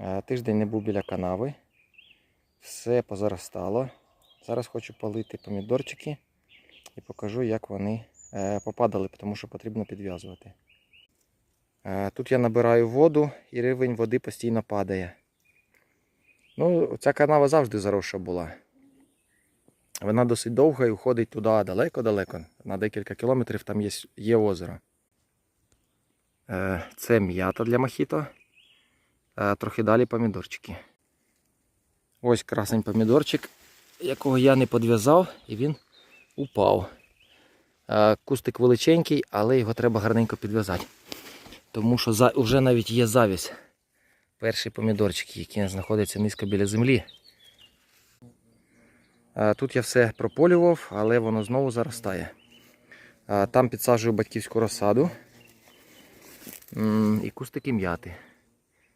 Е, Тиждень не був біля канави. Все позаростало. Зараз хочу полити помідорчики і покажу, як вони е, попадали, тому що потрібно підв'язувати. Е, Тут я набираю воду і рівень води постійно падає. Ну, ця канава завжди заросша була. Вона досить довга і уходить туди далеко-далеко. На декілька кілометрів там є, є озеро. Це м'ята для мохіто. Е, Трохи далі помідорчики. Ось красень помідорчик, якого я не підв'язав, і він упав. Е, Кустик величенький, але його треба гарненько підв'язати. Тому що вже навіть є завість. Перший помідорчик, який знаходиться низько біля землі. Е, Тут я все прополював, але воно знову заростає. Там підсаджую батьківську розсаду і кустики м'яти.